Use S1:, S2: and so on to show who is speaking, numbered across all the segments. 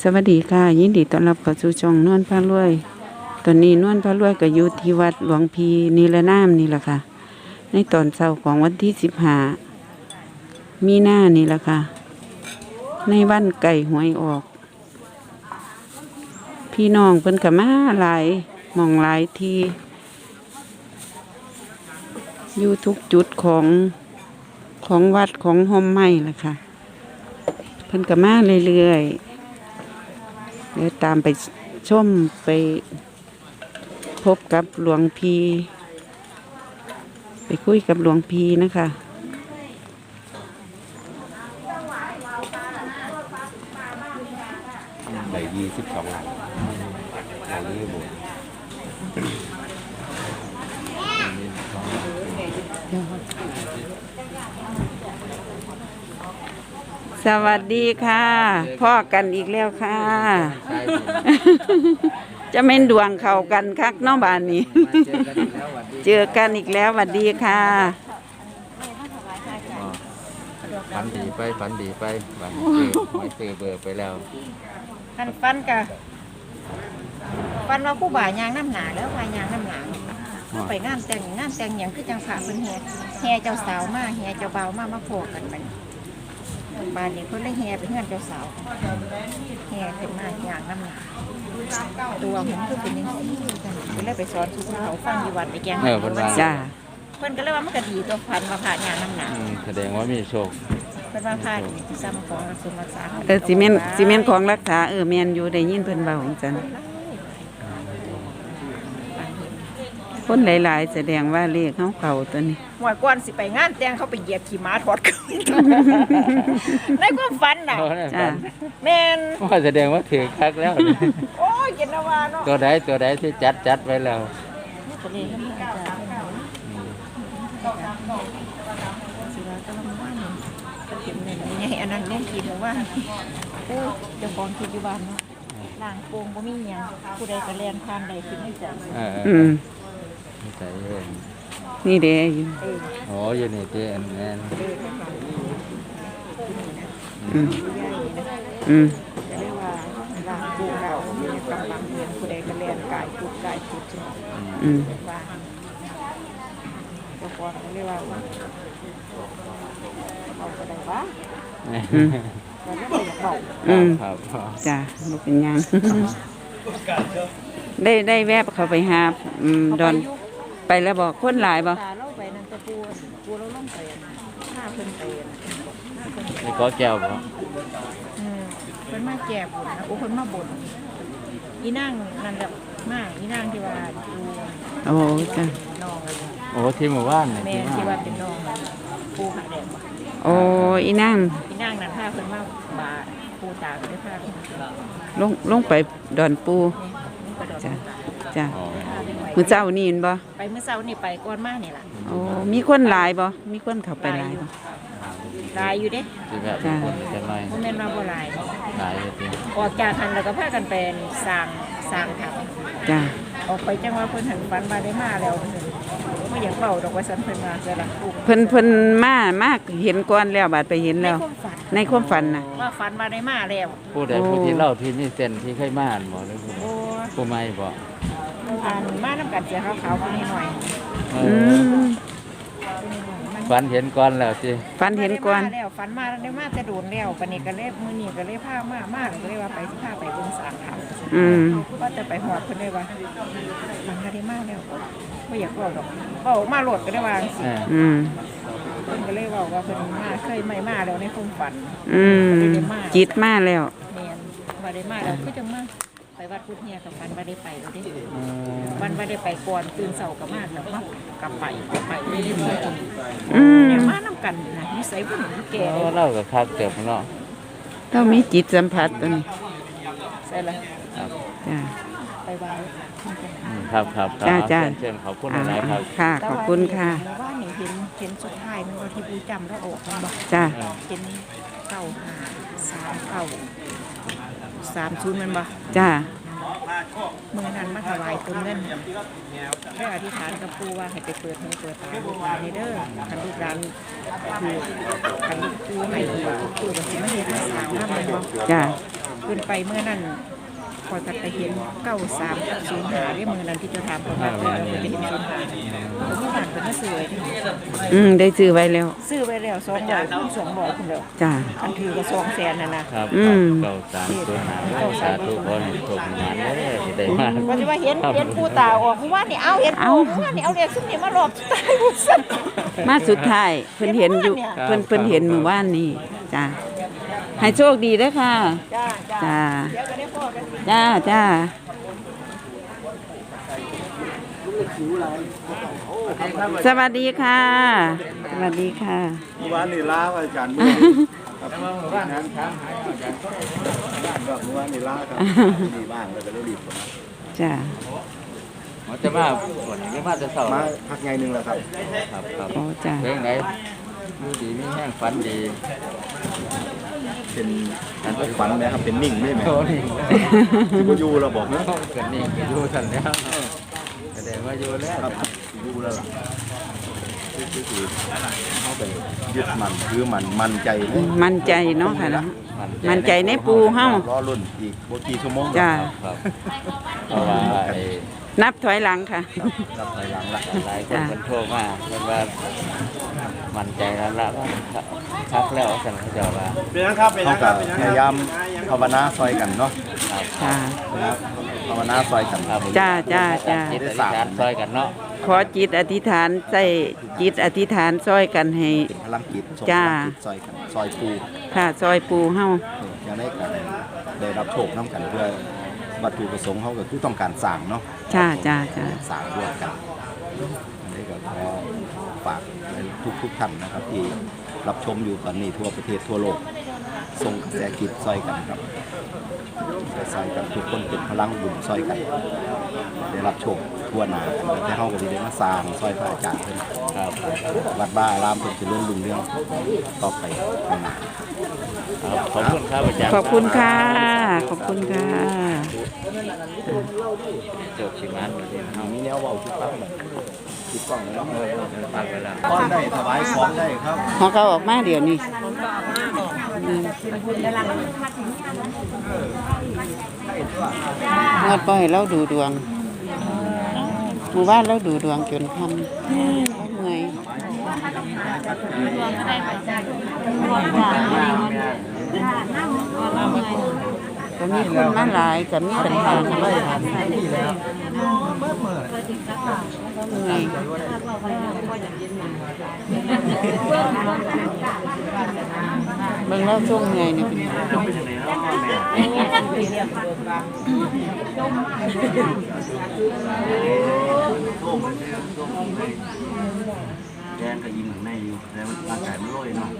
S1: สวัสดีค่ะ ยินดีต้อนรับเข้าสู่ช่องนวลพระรวย ตอนนี้นวลพระรวยก็อยู่ที่วัดหลวงพีนิรนามนี่แหละค่ะ ในตอนเช้าของวันที่สิบห้ามีหน้านี่แหละค่ะ ในวันไก่หวยออก พี่น้องเพิ่นก็มาหลายมองหลายทีอยู่ทุกจุดของของวัดของโฮมไม้ล่ะค่ะ เพิ่นก็มาเรื่อยๆ เดี๋ยวตามไปชมไปพบกับหลวงพีไปคุยกับหลวงพีนะคะ
S2: ได้ยี่สิบสองหลังอันนี้หมด
S1: สวัสดีค่ะ พ่อกันอีกแล้วค่ะ
S2: ใช่
S1: จะเม่นดวงเข้ากันคักเน้องบานนี้
S2: เจอกันอีกแล้วหวัดดี
S1: เจอกันอีกแล้วสวัสดีค่ะ
S2: ฝันดีไปฝันดีไปฝันซื้อไม่ซื้อเบอร์ไปแล้ว
S3: อันฟันกะฟันว่าผู้บ่ายางน้ำหนาแล้วพายางน้ำหนาเขาไปงานแต่งงานแต่งอย่างคือจังสาเป็นแฮแฮเจ้าสาวมาแฮเจ้าบ่าวมามาโผล่กันไป บ้านนี้เขาเลยแฮไปเฮือนเจ้าสาวแฮขึ้นมายางน้ำหนาตัวผมก็เป็นอยังนี้กันก็เลยไปสอนทุกเขาฟังอยู่วัดไปแกง
S2: เออเพิ่นว่า
S1: จ้า
S3: เพิ่นก็เลยว่ามันก็ดีตัวฟันว่าผ่านยางน้ำหนา
S2: อืมแสดงว่ามีโชค
S3: เพิ่นว่าผ่านซ้ำของรักษารักษา
S1: เออซีเมนต์ซีเมนต์ของรักษาเออแมนอยู่ได้ยินเพิ่นเบาของจันคนหลายๆ แสดงว่าเลขเขาเก่าตัวนี้
S3: หวยก้อนสิไปงานแต่งเขาไปเหยียบขี่ม้าถอดขึ้นในความฝันน่ะ
S1: จ้า
S3: แม่น
S2: ว่าแสดงว่าถือคักแล้ว
S3: โอ้ยเกินนาวาเนาะ
S2: ตัวใดตัวใดที่จัดจัดไว้แล้ว
S3: ตัวนี้ก็มีอาจารย์สิว่าก็ลำว่านี่ก็เห็นเนี่ยนี่ไงอันนั้นเล่นคิดว่าโอ้ยเจ้าของคิดอยู่บ้านเนาะล่างโป่งบ่มีหยังผู้ใดก็แล่นผ่านใดคิดไม่จัง
S2: เออ
S1: อืม
S2: ไม่ใช่เอง
S1: นี่เด้อยู่
S3: เออ
S2: โอ้อยนี่ที่อันนั้น
S3: เออข้างหลัง
S1: อืม
S3: ใหญ่นะ
S1: อืม
S3: จะได้ว่าล่างโป่งเรามีกำลังเรียนผู้ใดก็แล่นกายจุดกายจุดจัง
S1: อืม
S3: ว่าเจ้าของก็เรียกว่าเอาก็ได้ว่า
S1: อืม
S3: เราไม่ได้อยากบอก
S1: อืม
S2: ครับครับ
S1: จ้าบ่เป็นหยังได้ได้แวบเข้าไปหาอืมดอน ไปแล้วบอกคนหลายบ่
S3: ตาเราไปนั่นตะปูปูเราล่องไปหน้าเพิ่นไปหน้าเพิ่น
S2: นี่ก็แก้วบ่
S3: อืมเพิ่นมาแก่บุญนะโอ้เพิ่นมาบ่นอีนางนั่นแหละมาอีนางที่ว่าอยู่
S1: โอ้จ้า
S3: น้อง
S2: โอ้ที่หมู่บ้านนี่
S3: แม่ที่ว่าเป็นน้องปูหาแดงบ่
S1: โอ้อีนาง
S3: อีนางนั่นพาเพิ่นมาบาดปูตาก็ได้พาเพิ่นมา
S1: ลงลงไปดอนปู
S3: กระโดด
S1: จ้ะจ้า
S2: อ๋อ
S1: มื้ อเจ้านี่เห็นบ่
S3: ไปเมื่อเช้านี่ไปก่อนมานี่ล่ะ
S1: โอ้มีคนหลายบ่มีคนเข้าไปหลายบ่
S3: ลายอยู่เด้
S2: ที่แบบเป็นคนจะน้อย
S3: บ่แม่นว่าบ่ลาย
S2: หลายเลยที
S3: ออกจากหันแล้วก็พากันเป็นสร้างสร้างถัง
S1: จ้า
S3: ออกไปจังว่าเพิ่นหันฝันมาได้มาแล้วเพิ่นบ่อยากเว้าดอกว่าซั่นเพิ่นว่าแต่ละลูก
S1: เพิ่นเพิ่นมามากเห็นก่อนแล้วบาดไปเห็น
S3: ใน
S1: แล้ว
S3: ความฝัน
S1: ในความฝันน่ะ
S3: ว่าฝันมาได้มาแล้ว
S2: ผู้ใด
S1: โอ้
S2: ผู้ที่เล่าที่มีเส้นที่เคยมาอ่านบ่หรือผู้
S3: โอ้
S2: ผู้ไม่บ่
S3: อ่านมานํกันเสียขาวๆคนนี้หน่อย
S2: เอ
S1: อื
S2: อ
S1: ม
S3: มัน
S2: ฝันเห็นก่อนแล้วสิ
S1: ฝันเห็นก่อน
S3: แล้วฝันมาได้มาแต่โดนแล้วปานนี้ก็เลยมื้อนี้ก็เลยพามามาก็เลยว่าไปสิพาไปเบิ่งสร้างถัง
S1: อืม
S3: ว่าจะไปหอดเพิ่นได้ว่าฝันมาได้มาแล้วบ่อยากเว้าดอกเว้ามาโลดก็ได้ว่าจังซี่
S2: เออ
S1: อืม
S3: เพิ่นก็เลยบอกว่าเพิ่นมาเคยไม่มาแล้วในความฝัน
S1: อืม จิตมาแล้ว
S3: แม่นว่าได้มาแล้วคือจังมา วัดพุทธเฮียกับฝันว่าได้ไปแล้วเด้
S2: อืม
S3: วันว่าได้ไปก่อนตื่นเช้าก็มาแล้วมากลับไปกลับไปเรื่อยๆ
S1: อืม
S3: เนี่ยมานํกันนะนิสัยผู้หญิงแก่
S2: โอ้เล่ากับคักเติบเนาะ
S1: ต้องมีจิตสัมผัสตัวนี้
S3: ใช่ละ
S2: ครับ
S1: จ้า
S3: ไปไหว้
S2: อืมครับครับครับ
S1: จ้าจ้า
S2: เชิญเชิญขอบคุณ
S1: อ่า
S2: หลายๆครับ
S1: ค่ะ ขอบคุณค่ะ
S3: ว่านี่เห็นเห็นสุดท้ายมันว่าที่ผู้จำแล้วออกมันบอก
S1: จ้า
S3: เห็นเก้าห้าสามเก้า สามศูนย์มันบ่
S1: จ้า
S3: เมื่อนั้นมาถวายต้นเงินได้อธิษฐานกับปู่ว่าให้ไปเปิดหูเปิดตาลูกหลานในเด้อคันลูกหลานคือคันลูกปู่ให้ปู่ก็สิมาเฮ็ดให้สร้างนำแม่นบ่
S1: จ้า
S3: เพิ่นไปเมื่อนั้น คอยกัดไปเห็นเก้าสามกับศูนย์หาเรียกมือนั้นที่จะถามคนว่าเพิ่นว่าเพิ่นจะเห็นศูนย์หาผมไม่ผ่านเพิ่นมาซื้อไว้ที่นี่
S1: อืมได้ซื้อไว้แล้ว
S3: ซื้อไว้แล้วสองร้อยคูณสองร้อยคุณเดียว
S1: จ้า
S3: อันถือก็สองแสนน่ะนะครับ
S1: อืม
S2: เก้าสามตัวหาสาธุคนถูกงานเลยที่ได้มา
S3: ก็จะว่าเห็นเห็นปูตาออกเมื่อวานี่เอาเห็นปูเมื่อวานนี่เอาเรียกซึ่งนี่มาหลอกตายหมดสัน
S1: มาสุดท้ายเพิ่นเห็นอ
S3: ยู่
S1: เพิ่นเพิ่นเห็นเมื่อวานนี่จ้า ให้โชคดีเด้อค่ะ
S3: จ้าจ้า
S1: จ้า
S3: เดี๋ยวก็ได้พ่อกัน
S1: จ้าจ้าสวัสดีค่ะ สวัสดีค่ะ
S4: เมื่อวานนี่ล้าว่าอาจารย์เมื่อครับบ้านนั้นครับครับเมื่อวานนี่ล้าครับดีบ้างแล้วก็เลยรีบมา
S1: จ้า
S2: มันจะมาฝนไม่มาจะเศร้า
S4: มาพักไงหนึงแล้วครับ
S2: ครับครับ
S1: โอ้จ้า
S2: เพลงไหนมีดีมีแห้งฝันดี
S4: เป็นอันฝันนะครับเป็นนิ่งไม่ไหม
S2: โอ้นี่
S4: ที่พ่อยู่เราบอกนะ
S2: เกิดนี่ก็อยู่ทันแล้วแสดงว่าอยู่แล้ว
S4: ครับที่อยู่แล้วล่ะคือคือเขาไปยึดมันคือมันมันใจเลย
S1: มั่นใจเนาะค่ะเนาะ มั่นใจในปูเฮาร
S4: อรุ่นอีกบ่กี่ชั่วโมง
S1: จ้า
S2: ครับเพราะว่าไอ้
S1: นับถอยหลังค่ะ
S4: รับถอยหลังละ
S2: หลายคนมันโทรมาเพิ่นว่ามั่นใจแล้วละว่าชักแล้วสั่นเขาเจะว่า
S4: เขาก็พยายามภาวนาซอยกันเนาะ
S2: ครับ
S1: จ้า
S4: ภาวนาซอยกัน
S2: ครับ
S1: จ้าจ้าจ้า
S2: จิตอธิษฐานซอยกันเนาะ
S1: ขอจิตอธิษฐานใส่จิตอธิษฐานซอยกันให้
S4: พลังจิตส่ง
S1: จ้า
S4: พลังจิตซอยกันซอยปู
S1: ค่ะซอยปูเฮา
S4: อยากได้กันได้รับโชคน้ำกันเพื่อ วัตถุประสงค์เขาก็คือต้องการสร้างเนาะ
S1: จ้าจ้าจ้า
S4: สร้างร่วมกันอันนี้ก็ขอฝากทุกทุกๆท่านนะครับ ที่รับชมอยู่ตอนนี้ทั่วประเทศทั่วโลกส่งกระแสจิตซอยกันครับ ซอยกันทุกคนเป็นพลังบุญซอยกัน ได้รับโชคทั่วหน้ากันแต่เขาก็สิได้มาสร้างซอยพระอาจารย์เพิ่น
S2: ครับ
S4: วัดบ้าอารามเพิ่นจะเลื่อนลุงเรื่องต่อไปข้างหน้า
S2: ครับขอบคุณครับอาจารย์
S1: ขอบคุณค่ะ ขอบคุณค่ะ
S2: จบชิงานวันนี้นะค
S4: เอา
S2: รับ
S4: มีแนวเว้าทุกตั้งเลยทุกกล้องเลยเนาะ
S2: ปักไปแล้ว
S4: ป้อนได้ถวายของได้ครับ
S1: ของเขาออกมาเดี๋ยวนี้ งวดปล่อยเราดูดวงหมู่บ้านเราดูดวงจนคำเมื่อยก็มีคนมาหลายก็มีปัญหากันเลยเมื่อยเบิ่งแล้วช่วงเหนื่อยนี่เป็น
S4: แกง ก็ยิ้มข้างในอยู่แล้วร่างกายมันโรยเนาะ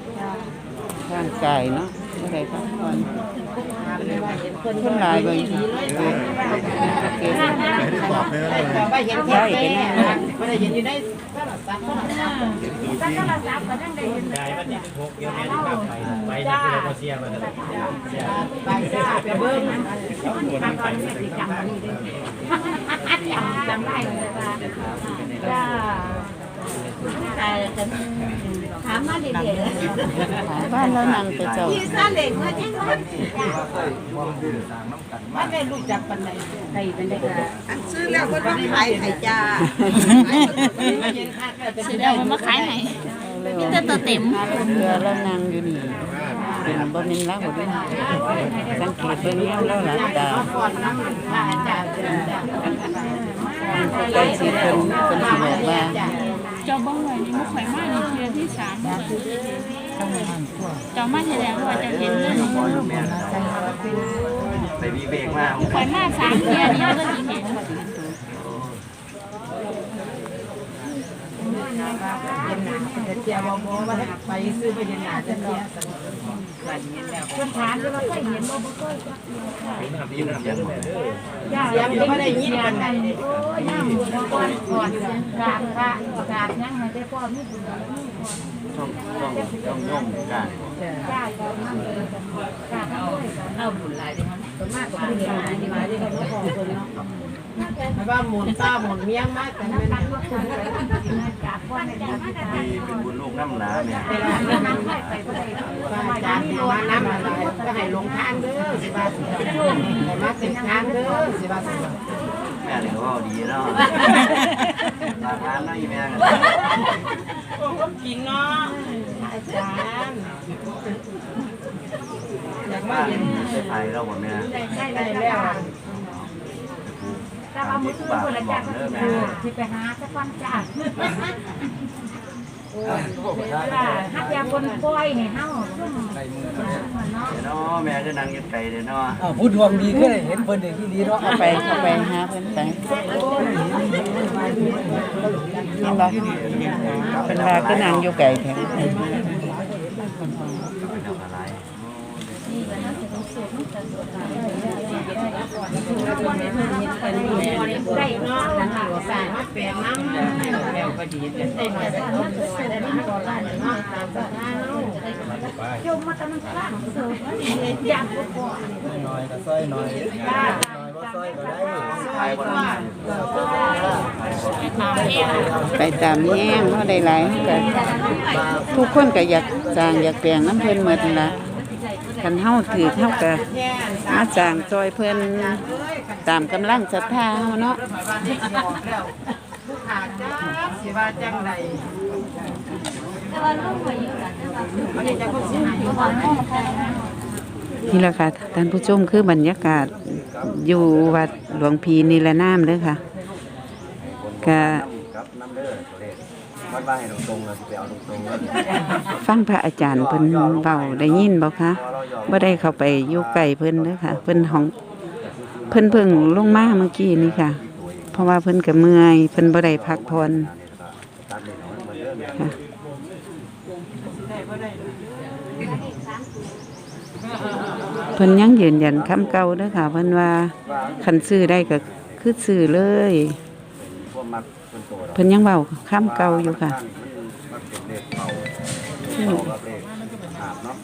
S1: ร่างกายเนาะบ่ได้พักผ่อนคนหลายเบิ่งเกิดเกิด
S4: ไม่ได้ตอบเลย
S3: ว่าเห็นแค่แม่ไม่ได้เห็นอยู่ใน
S5: ถามมาเรื่อยๆเลย ถามมาเด็กๆ
S1: บ้านเรานั่งไปเจ้าที่
S5: ซาเล้งมาจังเลยมาได้รู้จักปันไหนใครเป็นได้ก็
S3: ซื้อแล้วก็ต้องขายไข่จ้า
S5: สิได้มันมาขายให้มีแต่ตัวเต็ม
S1: เรือเรานั่งอยู่นี่เป็นบ่ม่นเราบ่ได้สังเกตเบิ่งแล้วเราหลับตาใกล้สิเพิ่นเพิ่นสิบอกว่า
S6: เจ้าบ้องไว้นี่มุกข่อยมากนี่เทียที่สามเจ้ามาแสดงว่าจะเห็นเรื่องนี้
S4: ไปมีเบรกมาก
S6: อยมาสามเทียนี่ก็จะเห็น
S3: เจียวบอว่าไปซื้อไปเห็นหนาจะ เสีย
S5: คนถามว่าเคยเห็นบ่
S4: ยิ้มเสียงหมด
S3: เสียงไม่ได้ยินกัน
S5: โอ้ยย่ามก่อนก่อนกราบพระกราบยังให้ได้พ่อมีบุญ
S4: ต้องต้องต้องย่อมกัน
S5: จ้าก็มันกราบเอาเอาบุญหลายเด้มัน
S7: ว่าหมุนต้าหมุนเมียงมากแต่ไม่ได้
S2: มีเป็นบุญลูกน้ำหนาเนี่ย
S7: ว่าจานมาน้ำอะไรก็ให้ลงทางเด้อสิบาสิให้มาเป็นทางเด้อสิบาสิ
S2: แม่เนี่ยก็ดีเนาะมาทานเนาะอีแม่กัน
S7: จริงเนาะอาจารย์อยากมาเห็น
S2: ไปไทยเราหมดแม่
S7: ได้แล้ว
S2: ทำที่บ้านบอกเด้อแม่
S5: ที่ไปหาสักวันจ้าฮักยาบนป้อยให้เฮา
S2: เดี๋ยวเนาะแม่ก็นั่งอยืนไกลเลยวเนาะ
S8: อ้าวพูดดวงดีขึ้นเห็นเพิ่นเด็กที่ดีเนาะ
S1: เอาไปเอาไปหาเพิ่นไปเห็นบ่เป็นว่าก็นางอยู่ไกลแท้
S2: อะไร
S7: ได้เนาะนะคะสายมาแปลงน้ำแล้วก็ดีเป็นได้หน่อยแต่ต้องได้มาก่อนละเนาะตามสภาพ
S5: โยมาตะมันข้าเสิร์ฟอยกบ่
S8: หน่อยก็ซอยหน่อยหน่อยบ่ซอยก็ได้
S2: ไป
S1: ตามแห้งเฮาได้หลายเฮาก็ทุกคนก็อยากสร้างอยากแปลงน้ำเพิ่นหมดนั่นละ คันเฮาถือเฮาก็มาสร้างซอยเพิ่นตามกำลังศรัทธาเฮาเนาะ
S7: นี่
S1: แหละค่ะท่านผู้ชมคือบรรยากาศอยู่วัดหลวงพีนิรนามเด้อค่ะก็
S2: วัดว่าให้ตรงๆเลยสิไปเอาตรงๆเลย
S1: ฟังพระอาจารย์เพิ่นเบาได้ยินบ่คะบ่ได้เข้าไปอยู่ใกล้เพิ่นเด้อค่ะ เพิ่นห้อง เพิ่นเพิ่งลงมาเมื่อกี้นี่ค่ะ เพราะว่าเพิ่นก็เมื่อย เพิ่นบ่ได้พักผ่อนค่ะเพิ่นยังยืนยันคำเก่าเด้อค่ะ เพิ่นว่าคันซื้อได้ก็คือซื้อเลย
S2: เป็นตัวเรา
S1: เพิ่นยังเว้าคำเก่าอยู่ค่ะ
S2: มันเป็นเลขเป่าเป่ากับเลขอาบเนาะ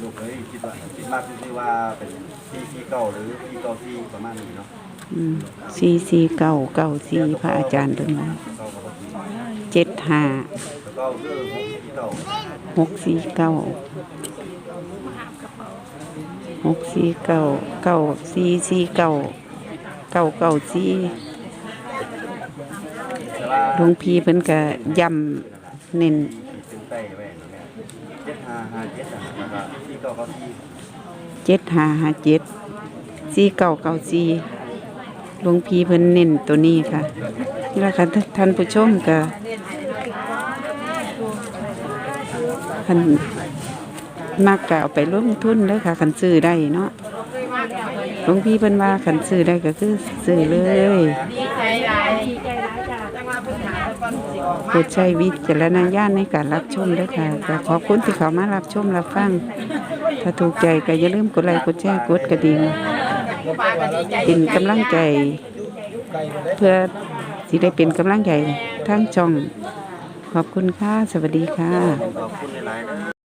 S2: ลูกเอ้ยคิดว่าคิดมากที่ว่าเป็นที่ที่เก่าหรือที่เก่าที่ประมาณนี้เนาะ
S1: อืมสี่สี่เก้าเก้าสี่พระอาจารย์เพิ่นว่า
S2: เก่ากับที่
S1: เจ็ดห้า
S2: แล้วก็คือที่เก่า
S1: หกสี่เก้าหกสี่เก้าเก้าสี่สี่เก้าเก้าเก้าสี่
S2: แต่ว่า
S1: หลวงพี่เพิ่นก็ย้ำเน้น
S2: เจ็ดห้าห้าเจ็ดนะแล้วก็ที่เก่า
S1: เจ็ดห้าห้าเจ็ดสี่เก้าเก้าสี่หลวงพี่เพิ่นเน้นตัวนี้ค่ะนี่แหละค่ะท่านผู้ชมก็คันมากก็เอาไปลงทุนเด้อค่ะคันซื้อได้เนาะหลวงพี่เพิ่นว่าคันซื้อได้ก็คือซื้อเลย โปรดใช้วิจารณญาณในการรับชมด้วยค่ะก็ขอบคุณที่เขามารับชมรับฟัง ถ้าถูกใจก็อย่าลืมกดไลค์กดแชร์กดกระดิ่งเป็นกำลังใจ เพื่อสิได้เป็นกำลังใจทั้งช่อง ขอบคุณค่ะ สวัสดีค่ะ